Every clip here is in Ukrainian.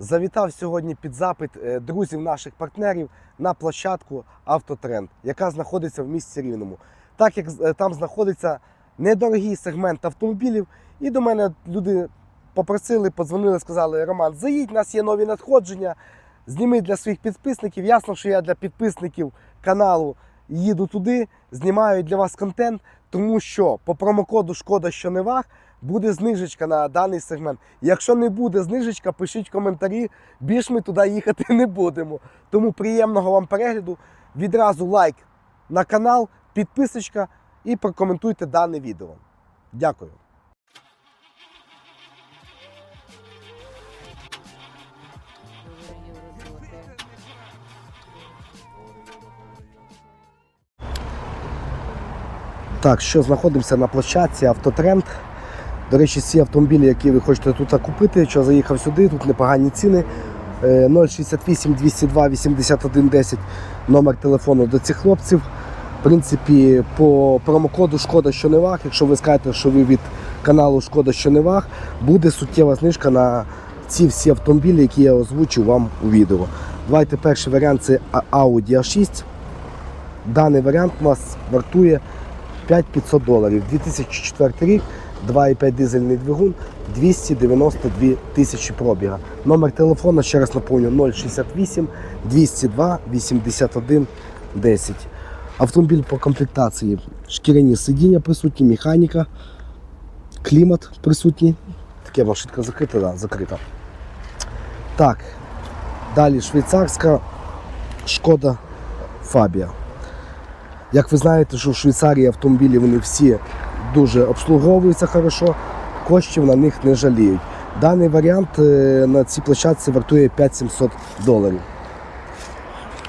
Завітав сьогодні під запит е, друзів наших партнерів на площадку Автотренд, яка знаходиться в місті Рівному. Так як е, там знаходиться недорогий сегмент автомобілів, і до мене люди попросили, подзвонили, сказали: Роман, заїдь, у нас є нові надходження. Зніми для своїх підписників. Ясно, що я для підписників каналу їду туди, знімаю для вас контент, тому що по промокоду Шкода, що не ваг, буде знижечка на даний сегмент. Якщо не буде знижечка, пишіть коментарі. Більш ми туди їхати не будемо. Тому приємного вам перегляду. Відразу лайк на канал, підписочка і прокоментуйте дане відео. Дякую. Так, що знаходимося на площадці Автотренд. До речі, ці автомобілі, які ви хочете тут купити, що заїхав сюди, тут непогані ціни. Е, 068 202 81 10 номер телефону до цих хлопців. В принципі, по промокоду Шкода що не ваг, якщо ви скажете, що ви від каналу Шкода що не ваг, буде суттєва знижка на ці всі автомобілі, які я озвучу вам у відео. Давайте перший варіант це Audi A6. Даний варіант у нас вартує 5500 доларів. 2004 рік, 2,5 дизельний двигун, 292 тисячі пробіга. Номер телефону, ще раз напомню, 068 202 81 10. Автомобіль по комплектації. Шкіряні сидіння присутні, механіка, клімат присутній. Таке машинка закрита, да, закрита. Так, далі швейцарська шкода Фабія. Як ви знаєте, що в Швейцарії автомобілі вони всі дуже обслуговуються хорошо, коштів на них не жаліють. Даний варіант е, на цій площадці вартує 5700 доларів.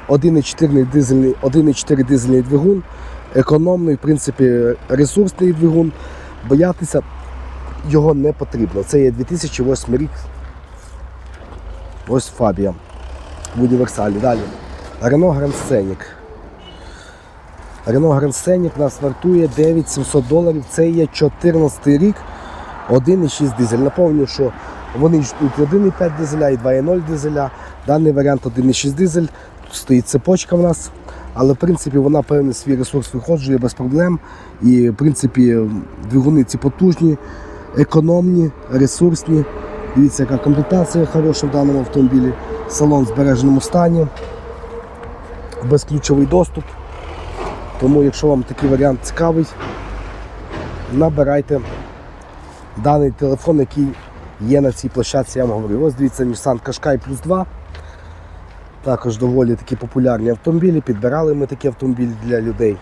1,4 дизельний, 1,4 дизельний двигун, економний, в принципі, ресурсний двигун. Боятися його не потрібно. Це є 2008 рік. Ось Фабія в універсалі. Далі. Renault Grand Scenic. Renault Grand Scenic нас вартує 9700 доларів. Це є 14 рік, 1,6 дизель. Напомню, що вони йдуть 1,5 дизеля і 2,0 дизеля. Даний варіант 1,6 дизель. Тут стоїть цепочка в нас. Але в принципі вона певний свій ресурс виходжує без проблем. І в принципі двигуни ці потужні, економні, ресурсні. Дивіться, яка комплектація хороша в даному автомобілі. Салон в збереженому стані, безключовий доступ. Тому, якщо вам такий варіант цікавий, набирайте даний телефон, який є на цій площадці, я вам говорю. Ось дивіться Nissan Qashqai Plus 2. Також доволі такі популярні автомобілі. Підбирали ми такі автомобілі для людей.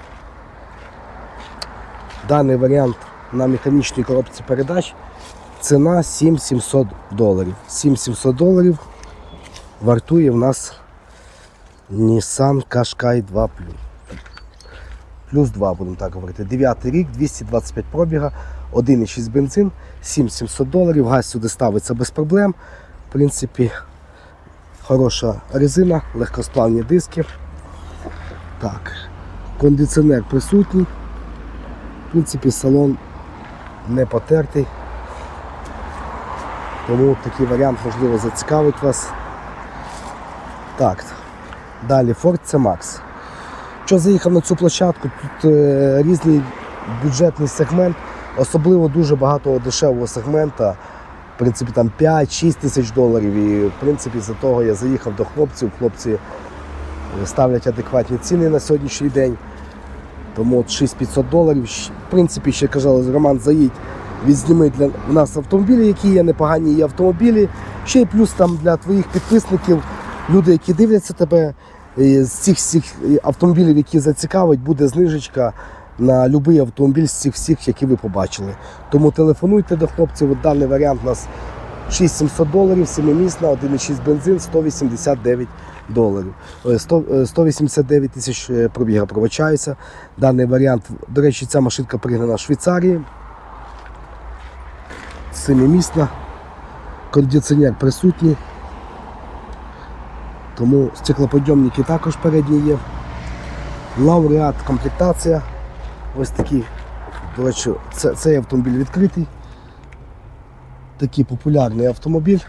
Даний варіант на механічній коробці передач. Ціна 7700 доларів. 7700 доларів вартує в нас Nissan Qashqai 2 плюс 2, будемо так говорити. 9 рік, 225 пробіга, 1,6 бензин, 7700 доларів. Газ сюди ставиться без проблем. В принципі, хороша резина, легкосплавні диски. Так, кондиціонер присутній. В принципі, салон не потертий. Тому такий варіант можливо зацікавить вас. Так, далі Ford C-Max. Що заїхав на цю площадку, тут е, різний бюджетний сегмент, особливо дуже багато дешевого сегмента. В принципі, там 5-6 тисяч доларів. І в принципі, за того я заїхав до хлопців. Хлопці е, ставлять адекватні ціни на сьогоднішній день. Тому от 6500 доларів. В принципі, ще казали, Роман, заїдь, відзніми для нас автомобілі, які є, непогані є автомобілі. Ще й плюс там для твоїх підписників, люди, які дивляться тебе, з цих всіх автомобілів, які зацікавить, буде знижечка на будь-який автомобіль з цих всіх, які ви побачили. Тому телефонуйте до хлопців. От Даний варіант у нас 6700 доларів, семимісна, 1,6 бензин, 189 доларів. Е, 100, е, 189 тисяч е, пробіга пробачаюся. Даний варіант, до речі, ця машинка пригнана в Швейцарії. Семимісна, кондиціонер присутній. Тому стеклоподйомники також передні є. Лауреат комплектація. Ось такі. До речі, це, цей автомобіль відкритий. Такий популярний автомобіль.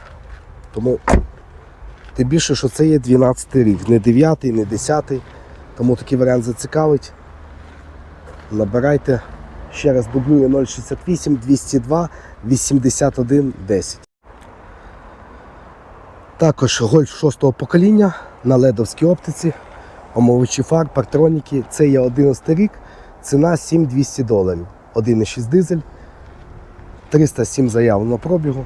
Тому Тим більше, що це є 12 рік, не 9, не 10. Тому такий варіант зацікавить. Набирайте. Ще раз дублюю 068 202 81 10. Також гольф 6 покоління на ледовській оптиці, омовичі фар, партроніки. Це є 11 рік, ціна 7200 доларів. 1,6 дизель, 307 заявлено пробігу.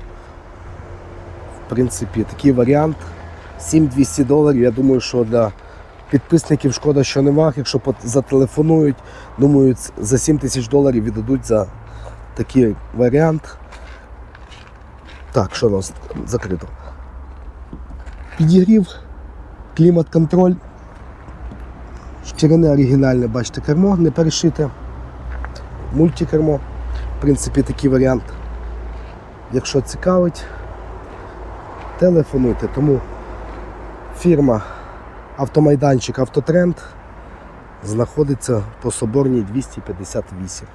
В принципі, такий варіант. 7200 доларів. Я думаю, що для підписників шкода, що нема. Якщо зателефонують, думаю, за 7 тисяч доларів віддадуть за такий варіант. Так, що у нас закрито? Підігрів, клімат-контроль. Шкіряне оригінальне, бачите, кермо, не перешите. Мультикермо. В принципі, такий варіант. Якщо цікавить, телефонуйте. Тому фірма Автомайданчик Автотренд знаходиться по Соборній 258.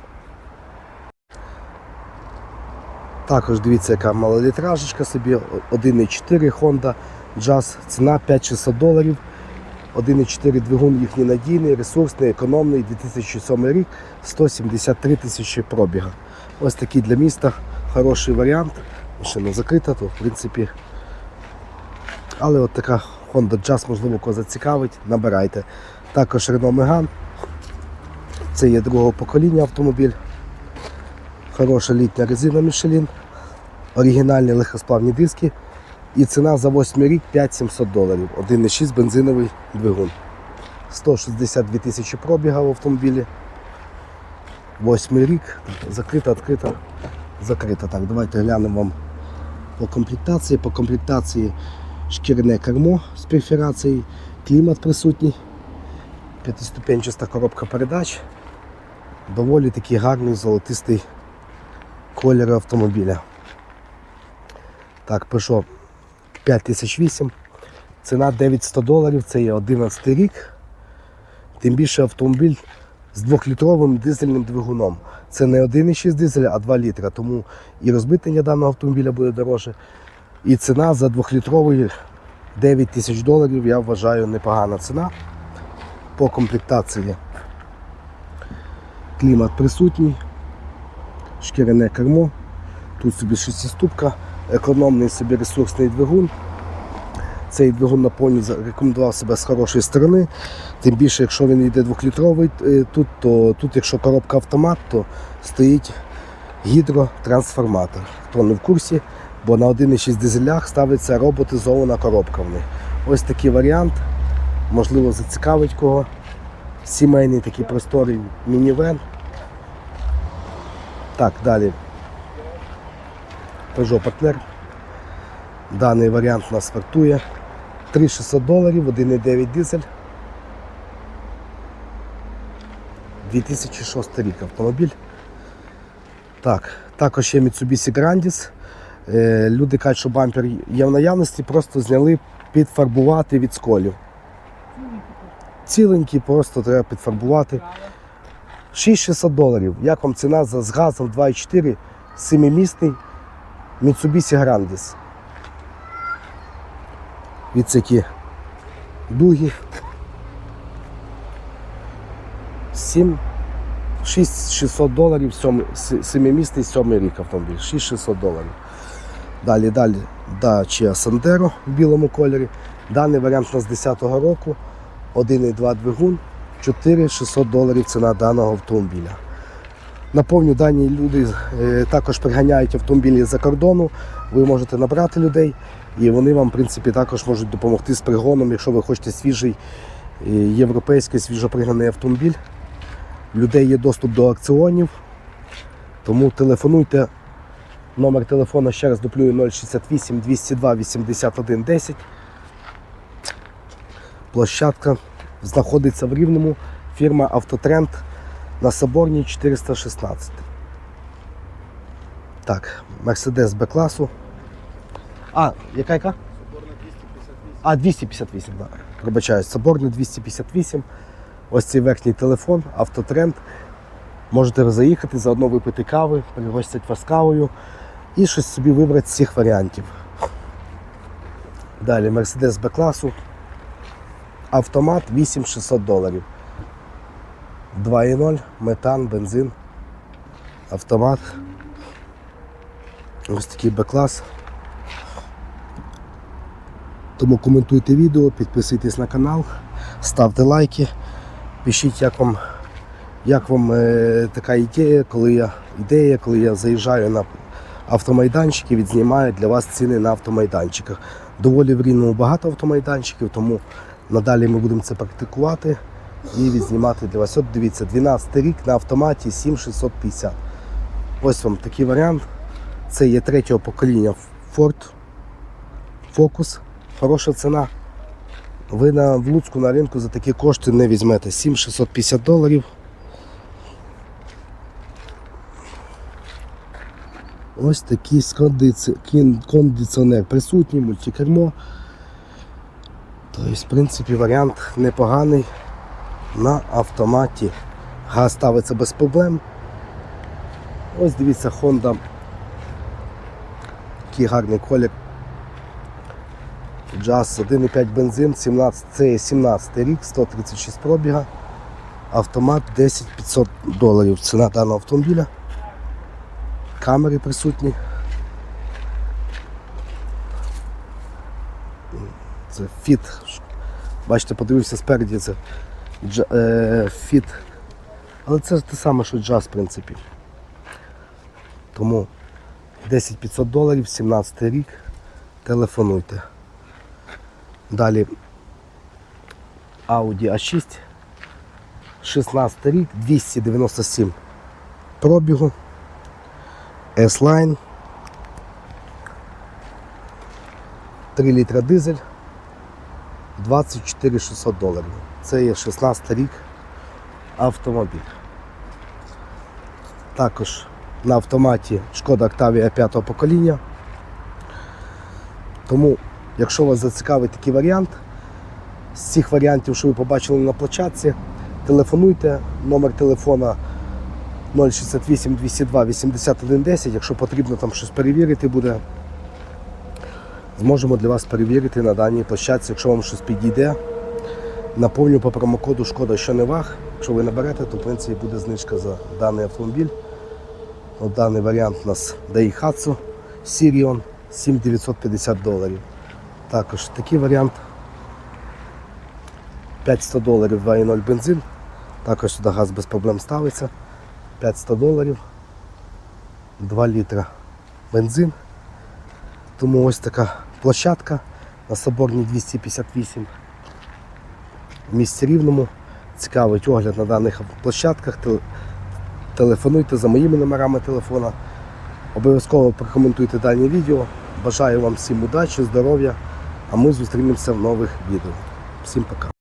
Також дивіться, яка малолітражечка собі, 1,4 Honda Jazz, ціна 5600 доларів. 1,4 двигун їхній надійний, ресурсний, економний, 2007 рік, 173 тисячі пробіга. Ось такий для міста хороший варіант. Не закрита, то в принципі. Але от така Honda Jazz, можливо, кого зацікавить, набирайте. Також Renault Megane. Це є другого покоління автомобіль. Хороша літня резина Michelin. Оригінальні легкосплавні диски. І ціна за 8 рік 5700 доларів. 1,6 бензиновий двигун. 162 тисячі пробіга в автомобілі. 8 рік. Закрита, відкрита, закрита. Так, давайте глянемо вам по комплектації. По комплектації шкіряне кермо з перфорацією, клімат присутній, п'ятиступенчаста коробка передач. Доволі такий гарний золотистий колір автомобіля. Так, Peugeot 5008. Ціна 900 доларів, це є 11 рік. Тим більше автомобіль з 2-літровим дизельним двигуном. Це не 1,6 дизеля, а 2 літра. Тому і розбитення даного автомобіля буде дороже. І ціна за 2-літровий 9 тисяч доларів, я вважаю, непогана ціна. По комплектації клімат присутній, шкіряне кермо, тут собі шестиступка, економний собі ресурсний двигун. Цей двигун на повні рекомендував себе з хорошої сторони. Тим більше, якщо він йде двохлітровий е, тут, то тут, якщо коробка автомат, то стоїть гідротрансформатор. Хто не в курсі, бо на 1,6 дизелях ставиться роботизована коробка в них. Ось такий варіант. Можливо, зацікавить кого. Сімейний такий просторий мінівен. Так, далі. Peugeot Partner. Даний варіант у нас вартує 3600 доларів, 1,9 дизель. 2006 рік автомобіль. Так, також є Mitsubishi Grandis. Е, Люди кажуть, що бампер є в наявності, просто зняли підфарбувати від сколів. Ціленький, просто треба підфарбувати. 6600 доларів. Як вам ціна за з газом 2,4 семимісний Mitsubishi Grandis. Від які дуги. 7 6600 доларів, сьомий- с- семимісний сьомий рік автомобіль. 6600 доларів. Далі, далі Dacia Sandero в білому кольорі. Даний варіант у нас 10-го року. 1,2 двигун, 4600 доларів ціна даного автомобіля. Наповню, дані люди е, також приганяють автомобілі з-за кордону. Ви можете набрати людей, і вони вам, в принципі, також можуть допомогти з пригоном, якщо ви хочете свіжий е, європейський свіжопригнаний автомобіль. В людей є доступ до акціонів, тому телефонуйте. Номер телефону ще раз дуплюю 068 202 81 10. Площадка знаходиться в Рівному. Фірма Автотренд на Соборній 416. Так, Мерседес Б класу. А, яка яка? А, 258, так. Пробачаюсь, Соборний 258. Ось цей верхній телефон, автотренд. Можете заїхати, заодно випити кави, пригостять вас кавою і щось собі вибрати з цих варіантів. Далі Mercedes B-класу. Автомат 8600 доларів. 2.0, метан, бензин, автомат. Ось такий Б-клас. Тому коментуйте відео, підписуйтесь на канал, ставте лайки, пишіть, як вам, як вам е, така ідея, коли я, ідея, коли я заїжджаю на автомайданчики, відзнімаю для вас ціни на автомайданчиках. Доволі в Рівному багато автомайданчиків, тому надалі ми будемо це практикувати і відзнімати для вас. От дивіться, 12 рік на автоматі 7650. Ось вам такий варіант. Це є третього покоління Ford Focus. Хороша ціна. Ви на в Луцьку на ринку за такі кошти не візьмете. 7650 доларів. Ось такий кондиці... кондиціонер присутній, мультикермо. Тобто, в принципі, варіант непоганий на автоматі. Газ ставиться без проблем. Ось дивіться, Honda. Такий гарний колір. Jazz 1,5 бензин, 17, це є 17 рік, 136 пробіга. Автомат 10 500 доларів. Ціна даного автомобіля. Камери присутні. Це фіт. Бачите, подивився спереді, це дж, е, фіт. Але це те саме, що джаз, в принципі. Тому 10 500 доларів, 17 рік. Телефонуйте. Далі Audi A6. 16 рік, 297 пробігу. S-Line. 3 літра дизель. 24 600 доларів. Це є 16 рік автомобіль. Також на автоматі шкода Octavia 5 покоління. Тому, якщо вас зацікавить такий варіант, з цих варіантів, що ви побачили на площадці, телефонуйте, номер телефона 068 202 81 10. Якщо потрібно там щось перевірити буде, зможемо для вас перевірити на даній площадці, якщо вам щось підійде. Наповню по промокоду Шкода, що не ваг. Якщо ви наберете, то в принципі буде знижка за даний автомобіль. От даний варіант у нас Daihatsu Sirion 7950 доларів. Також такий варіант 500 доларів 2.0 бензин. Також сюди газ без проблем ставиться. 500 доларів, 2 літра бензин. Тому ось така площадка на Соборній 258 в місті Рівному. Цікавить огляд на даних площадках. Телефонуйте за моїми номерами телефона. Обов'язково прокоментуйте дані відео. Бажаю вам всім удачі, здоров'я, а ми зустрінемося в нових відео. Всім пока.